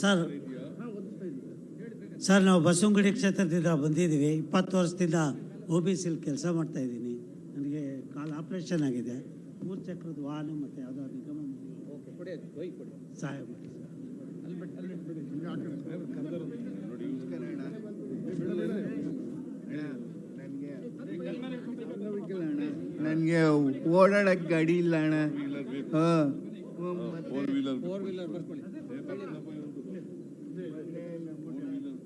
Sir sir, ನಾವು ಬಸವನಗುಡಿ ಕ್ಷೇತ್ರದಿಂದ ಬಂದಿದ್ದೀವಿ. ಇಪ್ಪತ್ತು ವರ್ಷದಿಂದ ಒ ಬಿ ಸಿಲಿ ಕೆಲಸ ಮಾಡ್ತಾ ಇದ್ದೀನಿ. ನನಗೆ ಕಾಲು ಆಪ್ರೇಷನ್ ಆಗಿದೆ. ಮೂರು ಚಕ್ರದ ವಾಹನ ಮತ್ತು ಯಾವುದೋ ನಿಗಮ ಸಹಾಯ ಮಾಡಿ ನನಗೆ ಓಡಾಡಕ್ಕೆ ಗಾಡಿ ಇಲ್ಲ ಅಣ್ಣ. ಹಾಂ.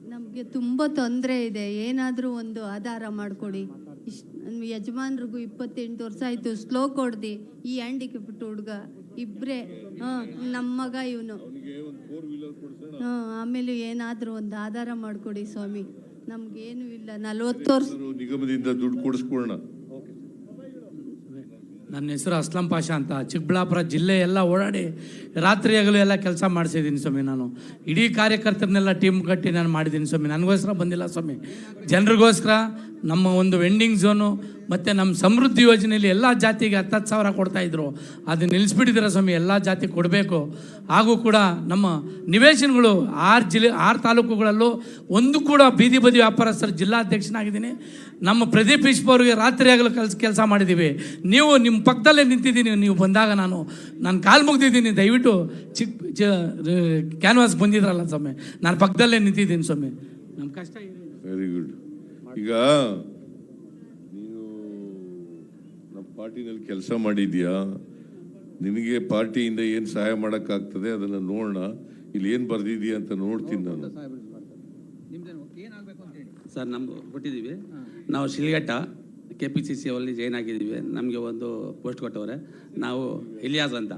ನಮಗೆ ತುಂಬ ತೊಂದರೆ ಇದೆ. ಏನಾದರೂ ಒಂದು ಆಧಾರ ಮಾಡಿಕೊಡಿ. ಇಷ್ಟು ನಮ್ಮ ಯಜಮಾನ್ರಿಗೂ ಇಪ್ಪತ್ತೆಂಟು ವರ್ಷ ಆಯಿತು. ಸ್ಲೋ ಕೊಡ್ದಿ. ಈ ಹ್ಯಾಂಡಿಕ್ಯಾಪ್ಟ್ ಹುಡುಗ. ಇಬ್ಬರೇ ಹಾಂ ನಮ್ಮ ಮಗ ಇವನು. ಹಾಂ ಆಮೇಲೆ ಏನಾದರೂ ಒಂದು ಆಧಾರ ಮಾಡಿಕೊಡಿ ಸ್ವಾಮಿ. ನಮಗೇನು ಇಲ್ಲ. ನಲ್ವತ್ತು ವರ್ಷ ನಿಗಮದಿಂದ ದುಡ್ಡು ಕೊಡಿಸ್ಕೊಳ್ಳೋಣ. ನನ್ನ ಹೆಸರು ಅಸ್ಲಂ ಪಾಷಾ ಅಂತ. ಚಿಕ್ಕಬಳ್ಳಾಪುರ ಜಿಲ್ಲೆ ಎಲ್ಲ ಓಡಾಡಿ ರಾತ್ರಿ ಹಗಲು ಎಲ್ಲ ಕೆಲಸ ಮಾಡಿಸಿದ್ದೀನಿ ಸ್ವಾಮಿ ನಾನು. ಇಡೀ ಕಾರ್ಯಕರ್ತರನ್ನೆಲ್ಲ ಟೀಮ್ ಕಟ್ಟಿ ನಾನು ಮಾಡಿದ್ದೀನಿ ಸ್ವಾಮಿ. ನನಗೋಸ್ಕರ ಬಂದಿಲ್ಲ ಸ್ವಾಮಿ. ಜನರಿಗೋಸ್ಕರ ನಮ್ಮ ಒಂದು ವೆಂಡಿಂಗ್ ಝೋನು ಮತ್ತು ನಮ್ಮ ಸಮೃದ್ಧಿ ಯೋಜನೆಯಲ್ಲಿ ಎಲ್ಲ ಜಾತಿಗೆ ಹತ್ತತ್ತು ಸಾವಿರ ಕೊಡ್ತಾಯಿದ್ರು ಅದು ನಿಲ್ಲಿಸ್ಬಿಟ್ಟಿದ್ದೀರ ಸ್ವಾಮಿ, ಎಲ್ಲ ಜಾತಿ ಕೊಡಬೇಕು. ಹಾಗೂ ಕೂಡ ನಮ್ಮ ನಿವೇಶನಗಳು ಆರು ಜಿಲ್ಲೆ ಆರು ತಾಲೂಕುಗಳಲ್ಲೂ ಒಂದು ಕೂಡ ಬೀದಿ ಬದಿ ವ್ಯಾಪಾರಸ್ಥರು ಜಿಲ್ಲಾಧ್ಯಕ್ಷನಾಗಿದ್ದೀನಿ. ನಮ್ಮ ಪ್ರದೀಪ್ ಈಶ್ವ ರಾತ್ರಿ ಆಗಲು ಕಲ್ಸ್, ಕೆಲಸ ಮಾಡಿದ್ದೀವಿ ನೀವು ನಿಮ್ಮ ಪಕ್ಕದಲ್ಲೇ ನಿಂತಿದ್ದೀನಿ, ನೀವು ಬಂದಾಗ ನಾನು ನಾನು ಕಾಲು ಮುಗ್ದಿದ್ದೀನಿ. ದಯವಿಟ್ಟು ಚಿಕ್ಕ ಕ್ಯಾನ್ವಾಸ್ ಬಂದಿದ್ರಲ್ಲ ಸ್ವಾಮಿ, ನಾನು ಪಕ್ಕದಲ್ಲೇ ನಿಂತಿದ್ದೀನಿ ಸ್ವಾಮಿ. ನಮ್ಮ ಕಷ್ಟ ವೆರಿ ಗುಡ್ ಈಗ ನೀನು ನಮ್ಮ ಪಾರ್ಟಿನಲ್ಲಿ ಕೆಲಸ ಮಾಡಿದ್ಯಾ? ನಿನಗೆ ಪಾರ್ಟಿಯಿಂದ ಏನು ಸಹಾಯ ಮಾಡೋಕ್ಕಾಗ್ತದೆ? ಅದನ್ನು ನೋಡೋಣ ಇಲ್ಲಿ ಏನು ಬರ್ದಿದ್ಯಾ ಅಂತ ನೋಡ್ತೀನಿ ನಾನು. ಸರ್ ನಮ್ಗೆ ಕೊಟ್ಟಿದ್ದೀವಿ. ನಾವು Shilghatta K P C C ಅವಲ್ಲಿ ಜಾಯ್ನ್ ಆಗಿದ್ದೀವಿ. ನಮಗೆ ಒಂದು ಪೋಸ್ಟ್ ಕೊಟ್ಟವ್ರೆ. ನಾವು ಇಲಿಯಾಸ್ ಅಂತ.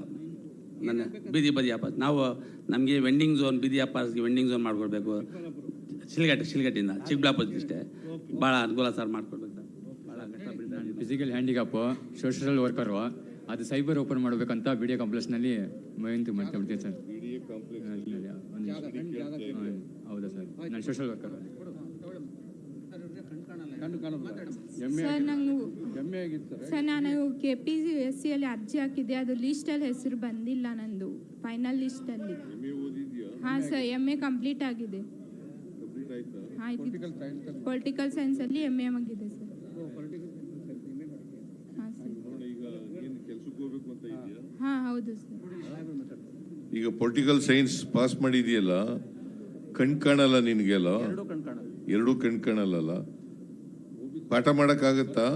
ನನ್ನ ಬೀದಿ ಬದಿ ವ್ಯಾಪಾರ ನಾವು ನಮಗೆ ವೆಂಡಿಂಗ್ ಝೋನ್ ಬೀದಿ ವ್ಯಾಪಾರಕ್ಕೆ ವೆಂಡಿಂಗ್ ಝೋನ್ ಮಾಡಿಕೊಡ್ಬೇಕು. ಶಿಲ್ಘಟ್ಟ ಶಿಲ್ಘಟ್ಟಿಂದ ಚಿಕ್ಕಬಳ್ಳಾಪುರ ಇಷ್ಟೇ ಭಾಳ ಅನುಕೂಲ ಸರ್ ಮಾಡಿಕೊಡ್ಬೇಕು ಸರ್ ಭಾಳ ಕಷ್ಟ ಬೀಳ್ತಾ ಫಿಸಿಕಲ್ ಹ್ಯಾಂಡಿಕ್ಯಾಪ್ ಸೋಷಲ್ ವರ್ಕರು ಅದು ಸೈಬರ್ ಓಪನ್ ಮಾಡಬೇಕಂತ ಬಿ ಡಿ ಕಾಂಪ್ಲೆಕ್ಸ್ನಲ್ಲಿ ಮೈಂತು ಮಾಡ್ಕೊಂಡ್ಬಿಡ್ತೀನಿ ಸರ್. ಹೌದಾ ಸರ್? ನಾನು ಸೋಷಿಯಲ್ ವರ್ಕರ್ ಸರ್ ನಂಗೆ ಸರ್ ನಾನು ಕೆ ಪಿ ಎಸ್ ಸಿಯಲ್ಲಿ ಅರ್ಜಿ ಹಾಕಿದ್ದೆ. ಅದು ಲಿಸ್ಟಲ್ಲಿ ಹೆಸರು ಬಂದಿಲ್ಲ ನಂದು. ಫೈನಲ್ ಲಿಸ್ಟಲ್ಲಿ ಹಾಂ ಸರ್ ಎಂ ಎ ಕಂಪ್ಲೀಟ್ ಆಗಿದೆ. ಆಯ್ತು? ಪೊಲಿಟಿಕಲ್ ಸೈನ್ಸಲ್ಲಿ ಎಂ ಎ ಆಗಿದೆ ಸರ್ ಹಾಂ ಸರ್ ಹಾಂ ಹೌದು ಈಗ ಪೊಲಿಟಿಕಲ್ ಸೈನ್ಸ್ ಪಾಸ್ ಮಾಡಿದೆಯಲ್ಲ ಕಣ್ ಕಾಣಲ್ಲ ನಿನಗೆಲ್ಲ? ಎರಡೂ ಕಣ್ ಕಾಣಲ್ಲ ಪಾಠ ಮಾಡೋಕ್ಕಾಗತ್ತಾ?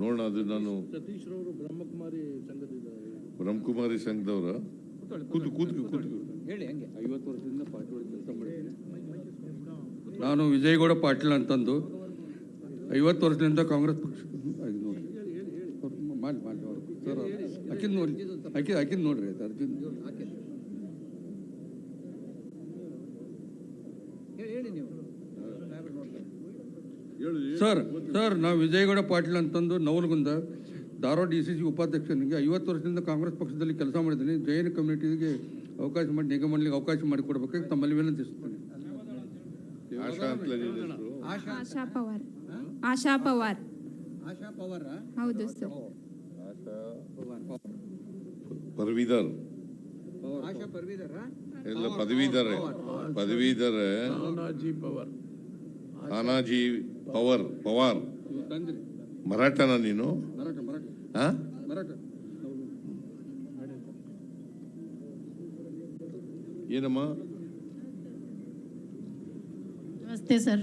ನೋಡೋಣ ಅದು ನಾನು ಬ್ರಹ್ಮಕುಮಾರಿ ಸಂಘದವ್ರ? ಕೂತು ಕೂತು ಕೂತು ನಾನು ವಿಜಯಗೌಡ ಪಾಟೀಲ್ ಅಂತಂದು ಐವತ್ತು ವರ್ಷದಿಂದ ಕಾಂಗ್ರೆಸ್ ಪಕ್ಷ ಆಯ್ತು ನೋಡಿ ಮಾಡಿ ಮಾಡಿ ಅವ್ರು. ಸರ್ ಅಕ್ಕಿದ್ ನೋಡಿ. ಹಾಕಿ ಹಾಕಿದ್ ನೋಡ್ರಿ ಆಯ್ತು ಅರ್ಜುನ್. ಸರ್ ಸರ್ ನಾವು ವಿಜಯಗೌಡ ಪಾಟೀಲ್ ಅಂತಂದು Navalgund Dharwad D C C ಉಪಾಧ್ಯಕ್ಷನಿಗೆ ಐವತ್ತು ವರ್ಷದಿಂದ ಕಾಂಗ್ರೆಸ್ ಪಕ್ಷದಲ್ಲಿ ಕೆಲಸ ಮಾಡಿದ್ದೀನಿ. ಜೈನ ಕಮ್ಯುನಿಟಿಗೆ ಅವಕಾಶ ಮಾಡಿ ನಿಗಮ ಮಂಡಳಿಗೆ ಅವಕಾಶ ಮಾಡಿಕೊಡ್ಬೇಕಾಗಿ ತಮ್ಮಲ್ಲಿ ವಿನಂತಿಸುತ್ತೇನೆ ನಿನ್ನ ಆಶಾ ಪವಾರ್. ಆಶಾ ಪವಾರ್. ಹೌದು ಸರ್. ಪದವೀಧರ್. ಎಲ್ಲ ಪದವೀಧರ್? ಪದವೀಧರ್. ತಾನಾಜಿ ಪವರ್ ಪವಾರ್. ಮರಾಠನ ನೀನು? ಮರಾಠ ಮರಾಠ. ಆ? ಮರಾಠ. ಏನಮ್ಮ? ನಮಸ್ತೆ ಸರ್.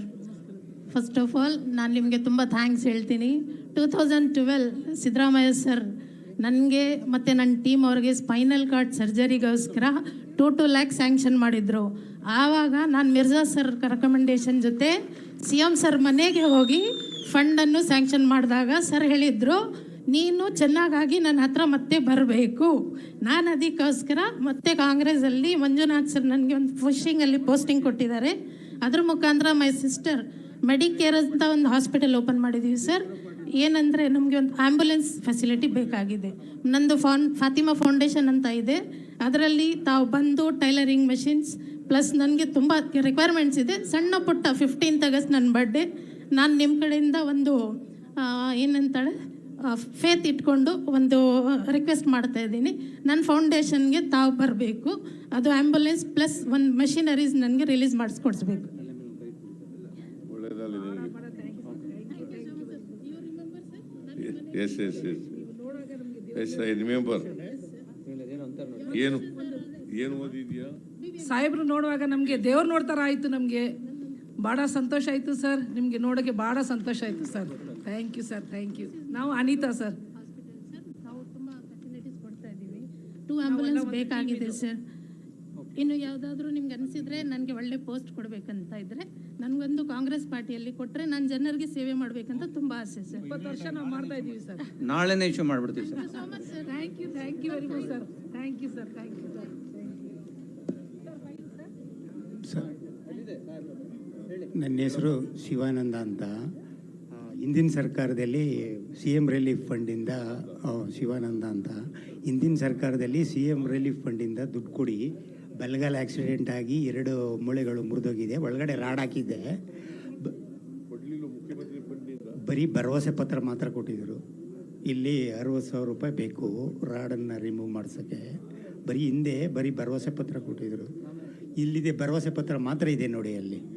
ಫಸ್ಟ್ ಆಫ್ ಆಲ್ ನಾನು ನಿಮಗೆ ತುಂಬ ಥ್ಯಾಂಕ್ಸ್ ಹೇಳ್ತೀನಿ. Two thousand twelve Siddaramaiah sir ನನಗೆ ಮತ್ತು ನನ್ನ ಟೀಮ್ ಅವ್ರಿಗೆ ಸ್ಪೈನಲ್ ಕಾರ್ಡ್ ಸರ್ಜರಿಗೋಸ್ಕರ ಟೂ ಟು ಲ್ಯಾಕ್ ಸ್ಯಾಂಕ್ಷನ್ ಮಾಡಿದರು. ಆವಾಗ ನಾನು ಮಿರ್ಜಾ ಸರ್ ರೆಕಮೆಂಡೇಶನ್ ಜೊತೆ ಸಿ ಎಂ ಸರ್ ಮನೆಗೆ ಹೋಗಿ ಫಂಡನ್ನು ಸ್ಯಾಂಕ್ಷನ್ ಮಾಡಿದಾಗ ಸರ್ ಹೇಳಿದರು, ನೀನು ಚೆನ್ನಾಗಾಗಿ ನನ್ನ ಹತ್ರ ಮತ್ತೆ ಬರಬೇಕು. ನಾನು ಅದಕ್ಕೋಸ್ಕರ ಮತ್ತೆ ಕಾಂಗ್ರೆಸ್ಸಲ್ಲಿ ಮಂಜುನಾಥ್ ಸರ್ ನನಗೆ ಒಂದು ಪೋಸ್ಟಿಂಗಲ್ಲಿ ಪೋಸ್ಟಿಂಗ್ ಕೊಟ್ಟಿದ್ದಾರೆ. ಅದ್ರ ಮುಖಾಂತರ ಮೈ ಸಿಸ್ಟರ್ ಮೆಡಿಕೇರ್ ಅಂತ ಒಂದು ಹಾಸ್ಪಿಟಲ್ ಓಪನ್ ಮಾಡಿದ್ದೀವಿ ಸರ್ ಏನಂದರೆ ನಮಗೆ ಒಂದು ಆ್ಯಂಬುಲೆನ್ಸ್ ಫೆಸಿಲಿಟಿ ಬೇಕಾಗಿದೆ. ನಂದು ಫೌನ್, ಫಾತಿಮಾ ಫೌಂಡೇಶನ್ ಅಂತ ಇದೆ. ಅದರಲ್ಲಿ ತಾವು ಬಂದು ಟೈಲರಿಂಗ್ ಮೆಷಿನ್ಸ್ ಪ್ಲಸ್ ನನಗೆ ತುಂಬ ರಿಕ್ವೈರ್ಮೆಂಟ್ಸ್ ಇದೆ. ಸಣ್ಣ ಪುಟ್ಟ ಫಿಫ್ಟೀನ್ತ್ ಆಗಸ್ಟ್ ನನ್ನ ಬರ್ಡೆ ನಾನು ನಿಮ್ಮ ಕಡೆಯಿಂದ ಒಂದು ಏನಂತಾಳೆ ಫೇತ್ ಇಟ್ಕೊಂಡು ಒಂದು ರಿಕ್ವೆಸ್ಟ್ ಮಾಡ್ತಾ ಇದ್ದೀನಿ. ನನ್ನ ಫೌಂಡೇಶನ್ಗೆ ತಾವು ಬರಬೇಕು. ಅದು ಆ್ಯಂಬುಲೆನ್ಸ್ ಪ್ಲಸ್ ಒಂದು ಮಷಿನರೀಸ್ ನನಗೆ release ಮಾಡಿಸ್ಕೊಡ್ಸ್ಬೇಕು yes yes yes yes I remember ಏನು ಏನು ಓದಿದ್ಯಾ? ಸಾಹೇಬ್ರು ನೋಡುವಾಗ ನಮಗೆ ದೇವ್ರು ನೋಡ್ತಾರ ಆಯಿತು ನಮಗೆ. ಭಾಳ ಸಂತೋಷ ಆಯಿತು ಸರ್. ನಿಮಗೆ ನೋಡೋಕ್ಕೆ ಭಾಳ ಸಂತೋಷ ಆಯಿತು sir. Thank you sir thank you ನಾವು ಅನಿತಾ ಸರ್. ನಾವು ತುಂಬ ಫೆಸಿಲಿಟೀಸ್ ಕೊಡ್ತಾ ಇದ್ದೀವಿ. ಟೂ ಆಂಬುಲೆನ್ಸ್ ಬೇಕಾಗಿದೆ ಸರ್. ಇನ್ನು ಯಾವುದಾದ್ರೂ ನಿಮ್ಗೆ ಅನಿಸಿದ್ರೆ ನನಗೆ ಒಳ್ಳೆ ಪೋಸ್ಟ್ ಕೊಡಬೇಕಂತ ಇದ್ದರೆ ನನಗೊಂದು ಕಾಂಗ್ರೆಸ್ ಪಾರ್ಟಿಯಲ್ಲಿ ಕೊಟ್ಟರೆ ನಾನು ಜನರಿಗೆ ಸೇವೆ ಮಾಡಬೇಕಂತ ತುಂಬ ಆಸೆ ಸರ್. ಇಪ್ಪತ್ತು ವರ್ಷ ನಾವು ಮಾಡ್ತಾ ಇದ್ದೀವಿ ಸರ್. ನಾಳೆನೇ issue ಮಾಡಿಬಿಡ್ತೀವಿ sir. Thank you thank you very much sir thank you sir thank you sir ನನ್ನ ಹೆಸರು ಶಿವಾನಂದ ಅಂತ. ಹಿಂದಿನ ಸರ್ಕಾರದಲ್ಲಿ ಸಿ ಎಂ ರಿಲೀಫ್ ಫಂಡಿಂದ ಶಿವಾನಂದ ಅಂತ. ಹಿಂದಿನ ಸರ್ಕಾರದಲ್ಲಿ ಸಿ ಎಂ ರಿಲೀಫ್ ಫಂಡಿಂದ ದುಡ್ಡು ಕೊಡಿ. ಬಲ್ಗಾಲ್ ಆಕ್ಸಿಡೆಂಟ್ ಆಗಿ ಎರಡು ಮೂಳೆಗಳು ಮುರಿದೋಗಿದೆ. ಒಳಗಡೆ ರಾಡ್ ಹಾಕಿದ್ದೆ. ಬರೀ ಭರವಸೆ ಪತ್ರ ಮಾತ್ರ ಕೊಟ್ಟಿದ್ದರು ಇಲ್ಲಿ ಅರವತ್ತು ಸಾವಿರ ರೂಪಾಯಿ ಬೇಕು. ರಾಡನ್ನು ರಿಮೂವ್ ಮಾಡಿಸೋಕ್ಕೆ. ಬರೀ ಹಿಂದೆ ಬರೀ ಭರವಸೆ ಪತ್ರ ಕೊಟ್ಟಿದ್ದರು ಇಲ್ಲಿದೆ ಭರವಸೆ ಪತ್ರ ಮಾತ್ರ ಇದೆ ನೋಡಿ ಅಲ್ಲಿ.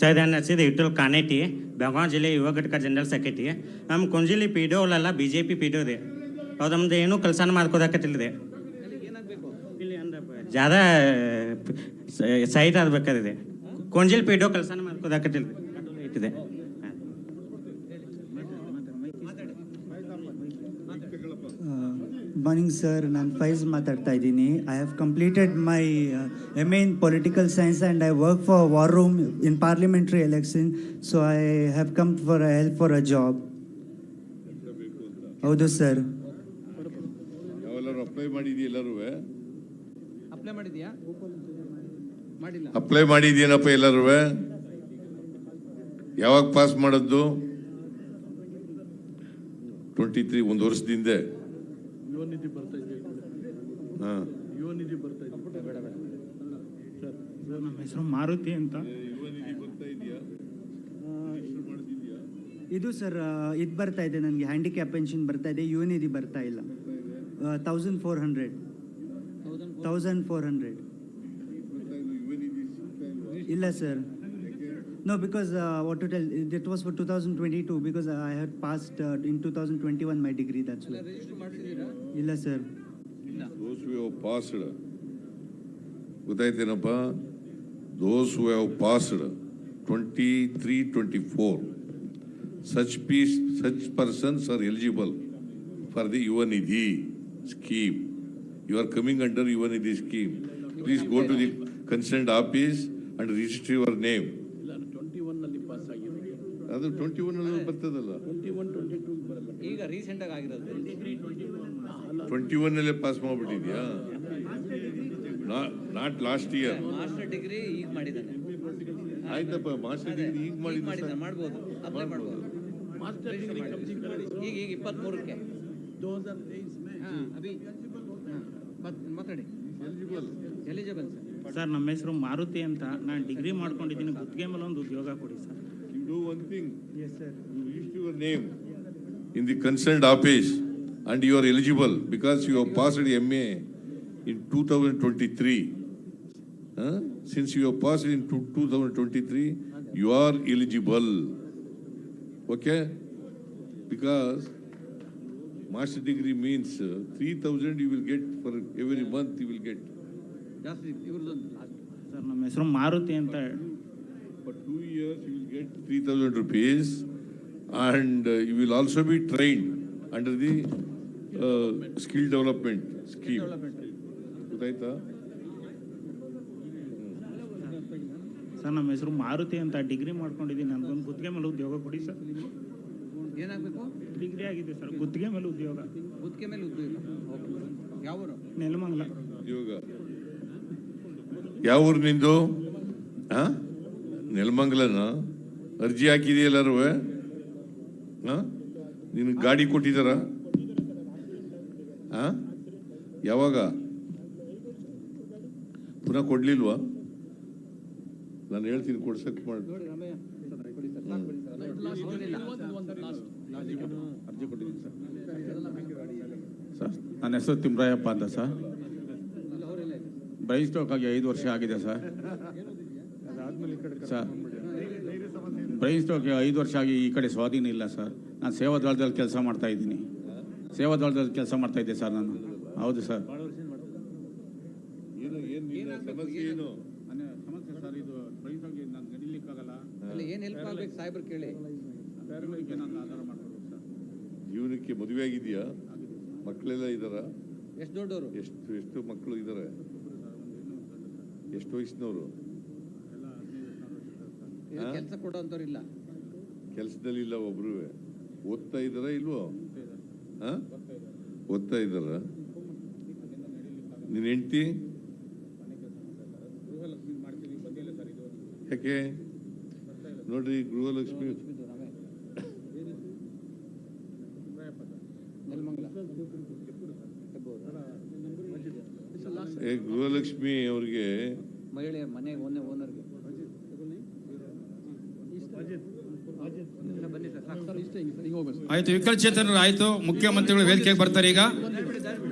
ಸರ್ ನನ್ನ ಹೆಸರು ಇಟ್ಟಲ್ ಕಾನೇಟಿ ಬೆಳಗಾವಿ ಜಿಲ್ಲೆ ಯುವ ಘಟಕ ಜನರಲ್ ಸೆಕ್ರೆಟರಿ. ನಮ್ಮ Kunjili P D ಒಲ್ಲ B J P P D ರೀ ಅವ್ರು ನಮ್ದು ಏನು ಕೆಲಸನ ಮಾಡ್ಕೋದಾಕತ್ತಿಲ್ಲ ರೀ ಇಲ್ಲಿ ಅಂದ್ರೆ ಜಾದ ಸೈಟ್ ಆಗ್ಬೇಕಾದ್ರೆ ಕೊಂಜಿಲ್ ಪಿ ಡಿ ಕೆಲಸನ ಮಾಡ್ಕೋದಾಕತ್ತಿಲ್ಲ ರೀ ಇಟ್ಟಿದೆ ಮಾರ್ನಿಂಗ್ ಸರ್ ನಾನು ಫೈಜ್ ಮಾತಾಡ್ತಾ ಇದ್ದೀನಿ. I have completed my M A in political science and I work for war room in parliamentary election so I have come for help for a job ಹೌದು sir ಯಾವೆಲ್ಲರೂ apply ಮಾಡಿದೀ ಎಲ್ಲರೂ? Apply ಮಾಡಿದ್ಯಾ? ಮಾಡಿಲ್ಲ. Apply ಮಾಡಿದ್ಯೇನಪ್ಪ ಎಲ್ಲರೂ? ಯಾವಾಗ pass ಮಾಡದ್ದು twenty three ಒಂದು ವರ್ಷದಿಂದ. ಹಾಂ. ನಮ್ಮ ಹೆಸರು ಮಾರುತಿ ಅಂತ. ಇದು ಸರ್ ಇದು ಬರ್ತಾ ಇದೆ ನನಗೆ. ಹ್ಯಾಂಡಿಕ್ಯಾಪ್ ಪೆನ್ಷನ್ ಬರ್ತಾ ಇದೆ ಯುವ ನಿಧಿ ಬರ್ತಾ ಇಲ್ಲ thousand four hundred thousand four hundred ಇಲ್ಲ sir. No, because uh, what to tell, it was for 2022 because I had passed uh, in 2021 my degree that's why. ಇಲ್ಲ sir. Those we have passed ಗೊತ್ತಾಯ್ತೇನಪ್ಪ? Those we have passed twenty three twenty four such piece such persons are eligible for the Yuva Nidhi scheme you are coming under Yuva Nidhi scheme please go to the concerned office and register your name ಅದು twenty one ಅಲ್ಲಿ ಬರ್ತದಲ್ಲ ಈಗ recent ಆಗಿ ಆಗಿರೋದು. Twenty ಒನ್ನಲ್ಲೇ pass ಮಾಡ್ಬಿಟ್ಟಿದ್ಯಾ? Not last year master degree ಈಗ ಮಾಡಿದ್ದಾನೆ. ಆಯ್ತಪ್ಪ ಮಾಸ್ಟರ್ ಡಿಗ್ರಿ ಈಗ ಮಾಡಿದ್ದಾನೆ ಮಾಡ್ಬೋದು ಅಪ್ಲೈ ಮಾಡ್ಬೋದು. ಈಗ ಈಗ ಇಪ್ಪತ್ತ್ಮೂರಕ್ಕೆ ಮಾತಾಡಿ. ಎಲಿಜಿಬಲ್ ಸರ್ ಸರ್ ನಮ್ಮ ಹೆಸರು ಮಾರುತಿ ಅಂತ. ನಾನು ಡಿಗ್ರಿ ಮಾಡ್ಕೊಂಡಿದ್ದೀನಿ. ಗುತ್ತಿಗೆ ಮೇಲೆ ಒಂದು ಉದ್ಯೋಗ ಕೊಡಿ sir you do one thing yes sir you register your name in the concerned office. and you are eligible because you have passed MA in 2023. Huh? Since you have passed in two- 2023, you are eligible. Okay? Because master degree means uh, 3,000 you will get for every month you will get. ಜಾಸ್ತಿ ಇವ್ರದ್ದೊಂದು sir ನಮ್ಮ ಹೆಸರು ಮಾರುತಿ ಅಂತ For two years, you will get 3,000 rupees and uh, you will also be trained under the uh, development scheme. ಗೊತ್ತಾಯ್ತಾ? Sir ನಮ್ಮ ಹೆಸರು ಮಾರುತಿ ಅಂತ degree ಮಾಡ್ಕೊಂಡಿದ್ದೀನಿ. ನನಗೊಂದು ಗುತ್ತಿಗೆ ಮೇಲೆ ಉದ್ಯೋಗ ಕೊಡಿ ಸರ್. ಏನಾಗಬೇಕು? ಡಿಗ್ರಿ ಆಗಿದೆ ಸರ್. ಗುತ್ತಿಗೆ ಮೇಲೆ ಉದ್ಯೋಗ. ಗುತ್ತಿಗೆ ಮೇಲೆ ಉದ್ಯೋಗ. ಯಾವೂರು ನೆಲಮಂಗಲ. ಉದ್ಯೋಗ. ಯಾವ ಊರು ನಿಂದು? ಹಾ? ನೆಲಮಂಗಲನ? ಅರ್ಜಿ ಹಾಕಿದೆಯಲ್ಲರೂ ಹಾ? ನಿನಗೆ ಗಾಡಿ ಕೊಟ್ಟಿದ್ದಾರ? ಯಾವಾಗ? ಪುನಃ ಕೊಡ್ಲಿಲ್ವಾ? ನಾನು ಹೇಳ್ತೀನಿ ಕೊಡ್ಸಕ್ ಮಾಡಿ ನೋಡಿ ರಾಮಯ್ಯ ಸರ್, ಕೊಡಿ ಸರ್, ಸಾಕು ಕೊಡಿ ಸರ್. ಅರ್ಜಿ ಕೊಟ್ಟಿದ್ದೀನಿ ಸರ್. ಸರ್ ನನ್ನ ಹೆಸರು ತಿಮ್ರಾಯಪ್ಪ ಅಂತ ಸರ್. ಬ್ರೈನ್ ಸ್ಟ್ರೋಕ್ ಆಗಿ ಐದು ವರ್ಷ ಆಗಿದೆ ಸರ್. ಸರ್ ಬ್ರೈನ್ ಸ್ಟ್ರೋಕ್ ಐದು ವರ್ಷ ಆಗಿ ಈ ಕಡೆ ಸ್ವಾಧೀನ ಇಲ್ಲ ಸರ್. ನಾನು ಸೇವಾದಳದಲ್ಲಿ ಕೆಲಸ ಮಾಡ್ತಾ ಇದ್ದೀನಿ. ಸೇವಾದಳದಲ್ಲಿ ಕೆಲಸ ಮಾಡ್ತಾ ಇದ್ದೆ ಸರ್ ನಾನು. ಹೌದು ಸರ್. ಏನು ಏನು ಸಮಸ್ಯೆ ಏನು? ಸಮಸ್ಯೆ ಸರ್ ಇದು ಪ್ರೈಸಾಗಿ ನಾನು ನಡಿಲಿಕ್ಕಾಗಲ್ಲ ಅಲ್ಲಿ ಏನು ಹೆಲ್ಪ್ ಆಗ್ಬೇಕು ಸಾಹೇಬ್ರು ಕೇಳಿ. ಪ್ಯಾರಲೈಸ್ಗೆ ನಾನು ಆಧಾರ ಮಾಡ್ಕೊಡ್ಬೇಕು ಸರ್. ಜೀವನಕ್ಕೆ ಮದುವೆ ಆಗಿದೆಯಾ? ಮಕ್ಕಳೆಲ್ಲ ಇದ್ದಾರ ಎಷ್ಟು ದೊಡ್ಡವರು? ಎಷ್ಟು ಎಷ್ಟು ಮಕ್ಕಳು ಇದ್ದಾರೆ ಎಷ್ಟು ವಯಸ್ಸಿನವರು? ಕೆಲಸ ಕೊಡೋಂಥವ್ರು ಇಲ್ಲ. ಕೆಲಸದಲ್ಲಿ ಇಲ್ಲ ಒಬ್ರು. ಓದ್ತಾ ಇದ್ದಾರ ಇಲ್ವೋ? ಹಾ? ಓದ್ತಾ ಇದ್ದಾರ? ನಿನ್ನ ಹೆಂಡ್ತಿ? ಯಾಕೆ? ನೋಡ್ರಿ ಗೃಹಲಕ್ಷ್ಮಿ. ಗೃಹಲಕ್ಷ್ಮಿ ಅವ್ರಿಗೆ ಮಹಿಳೆ ಮನೆ ಒಂದೇ ಓನರ್ಗೆ ಆಯ್ತು ವಿಕಲಚೇತನರು ಆಯ್ತು. ಮುಖ್ಯಮಂತ್ರಿಗಳು ವೇದಿಕೆಗೆ ಬರ್ತಾರೆ ಈಗ.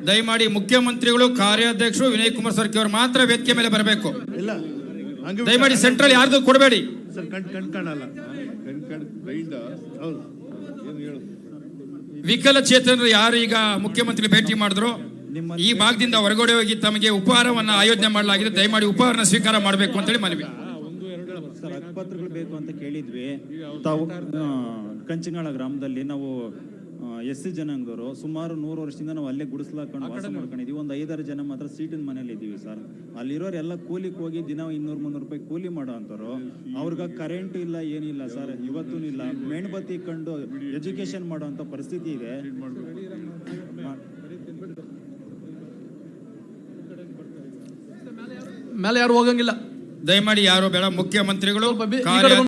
ದಯಮಾಡಿ ಮುಖ್ಯಮಂತ್ರಿಗಳು ಕಾರ್ಯಾಧ್ಯಕ್ಷರು ವಿನಯ್ ಕುಮಾರ್ ಸರ್ಕಿ ಅವರು ಮಾತ್ರ ವೇದಿಕೆ ಮೇಲೆ ಬರಬೇಕು. ಇಲ್ಲ ದಯಮಾಡಿ ಸೆಂಟ್ರಲ್ ಯಾರ್ದು ಕೊಡಬೇಡಿ. ಸರ್ ಕಣ್ ಕಣ್ ಕಾಣಲ್ಲ. ಕಣ್ ಕಣ್ ಬ್ಲೈಂಡ ಹೌದು. ಏನು ಹೇಳು? ವಿಕಲಚೇತನರು ಯಾರು ಈಗ ಮುಖ್ಯಮಂತ್ರಿ ಭೇಟಿ ಮಾಡಿದ್ರು? ಈ ಭಾಗದಿಂದ ಹೊರಗಡೆ ಹೋಗಿ ತಮಗೆ ಉಪಹಾರವನ್ನ ಆಯೋಜನೆ ಮಾಡಲಾಗಿದೆ. ದಯಮಾಡಿ ಉಪಹಾರನ ಸ್ವೀಕಾರ ಮಾಡಬೇಕು ಅಂತೇಳಿ ಮನವಿ. ಸರ್ ಹಕ್ಕುಪತ್ರಗಳು ಬೇಕು ಅಂತ ಕೇಳಿದ್ವಿ. ತಾವು ಕಂಚಿನಾಳ ಗ್ರಾಮದಲ್ಲಿ ನಾವು ಎಸ್ ಸಿ ಜನಾಂಗದವರು ಸುಮಾರು ನೂರು ವರ್ಷದಿಂದ ನಾವು ಅಲ್ಲೇ ಗುಡಿಸ್ಲಾಕೊಂಡು ವಾಸ ಮಾಡ್ಕೊಂಡಿದ್ದೀವಿ ಒಂದು ಐದಾರು ಜನ ಮಾತ್ರ ಸೀಟಿನ ಮನೇಲಿ ಇದ್ದೀವಿ ಸರ್. ಅಲ್ಲಿರೋರೆಲ್ಲ ಕೂಲಿಗೆ ಹೋಗಿ ದಿನ ಇನ್ನೂರು ಮುನ್ನೂರು ರೂಪಾಯಿ ಕೂಲಿ ಮಾಡೋ ಅಂತಾರೋ ಅವ್ರಿಗೆ ಕರೆಂಟ್ ಇಲ್ಲ ಏನಿಲ್ಲ ಸರ್. ಇವತ್ತೂ ಇಲ್ಲ. ಮೇಣಬತ್ತಿ ಕಂಡು ಎಜುಕೇಶನ್ ಮಾಡೋಂಥ ಪರಿಸ್ಥಿತಿ ಇದೆ. ಮೇಲೆ ಯಾರು ಹೋಗಂಗಿಲ್ಲ. ದಯಮಾಡಿ ಯಾರು ಬೇಡ. ಮುಖ್ಯಮಂತ್ರಿಗಳು